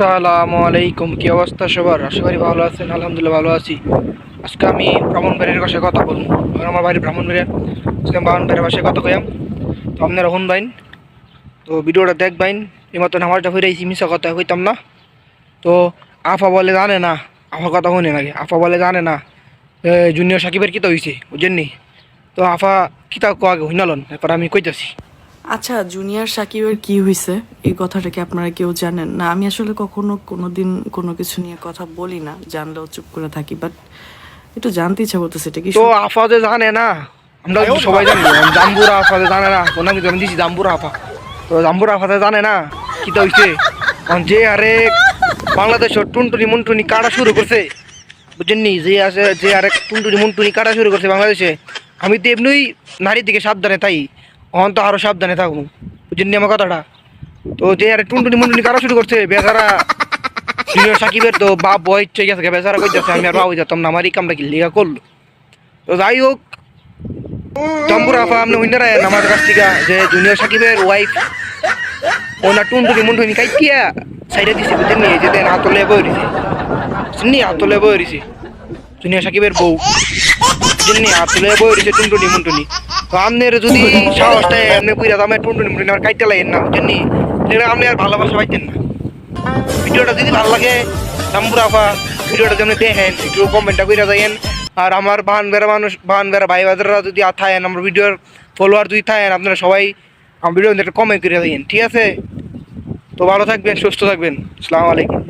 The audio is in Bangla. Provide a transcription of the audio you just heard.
আসসালামু আলাইকুম। কি অবস্থা সবার? আশা করি ভালো আছেন, আলহামদুলিল্লাহ ভালো আছি। আজকে আমি ব্রাহ্মণবাড়ির বাসায় কথা বলব। আমার বাড়ি ব্রাহ্মণবাড়িয়া। আজকে আমি ব্রাহ্মণবাড়ির বাসায় কথা কইয়াম তো আপনার আপনারা বাইন তো ভিডিওটা দেখবাইন এই মতন আমারটা হইরাইছি মিশা কথা কইতাম না। তো আফা বলে জানে না আফার কথা শুনে নাকি আফা বলে জানে না জুনিয়র সাকিবের কিতা হয়েছে বুঝেননি? তো আফা কিতা কো আগে হইনালন এরপর আমি কইতাছি। আচ্ছা জুনিয়র সাকিবের কি হয়েছে এই কথাটা কি আপনারা কেউ জানেন? না আমি আসলে কখনো কোনোদিন কোনো কিছু নিয়ে কথা বলি না জানলেও চুপ করে থাকি বাট একটু জানতে ইচ্ছা করতেছে এটা কি তো আফা যে জানে না। আমরা সবাই জানি জাম্বুরা আফাজে জানে না। কোন আমি দিছি? জাম্বুরা আফা। তো জাম্বুরা আফা যে জানে না কি তো হইছে। কারণ যে আরে বাংলাদেশের টুনটুনি মুনটুনি কাটা শুরু করছে। বুঝেননি যে আছে যে আরেক টুনটুনি মুনটুনি কাটা শুরু করছে বাংলাদেশে। আমি তো এমনি নারীর দিকে সাবধানে তাই। অহন তো আরও সাবধানে থাকুন। বুঝেননি আমার কথাটা? তো যে আরে টুনটুনি মুনটুনি কাটা শুরু করছে? বেচারা জুনিয়র সাকিবের তো বাপ বয় ইচ্ছে গেছে, বেচারা কইতেছে, আমি আর বাবু যেতাম না, আমার এই কামটা কি লিগা করল? তো যাই হোক, তম্বুর আফা আপনি উইনার আয়েন আমার কাছ থেকে যে জুনিয়র সাকিবের ওয়াইফ ওনার টুনটুনি মুন্টুনি কাইতিয়া সাইডে দিছে বুঝলেন নি যে দেন হাতলে বই দিছে শুননি হাতলে বই দিছে জুনিয়র সাকিবের বউ। বুঝলেন নি হাতলে বই টুনটুনি মুন্টুনি। আপনার যদি সাহসটা আপনি পুরা দামে টুনটুনি মুন্টুনি আমার কাইতে লাগেন না বুঝলেন নি? তাহলে আপনি আর ভালোবাসা পাইতেন না। ভিডিওটা যদি ভালো লাগে নাম্বুর আফা ভিডিওটা যেমন দেখেন, একটু কমেন্টটা করে যাইয়েন আর আমার বাহান বেড়া মানুষ বাহান বেড়া ভাই বাজাররা যদি থাকেন, আমার ভিডিওর ফলোয়ার যদি থাকেন, আপনারা সবাই আমার ভিডিও কমেন্ট করে যাইয়েন ঠিক আছে? তো ভালো থাকবেন, সুস্থ থাকবেন। আসসালামু আলাইকুম।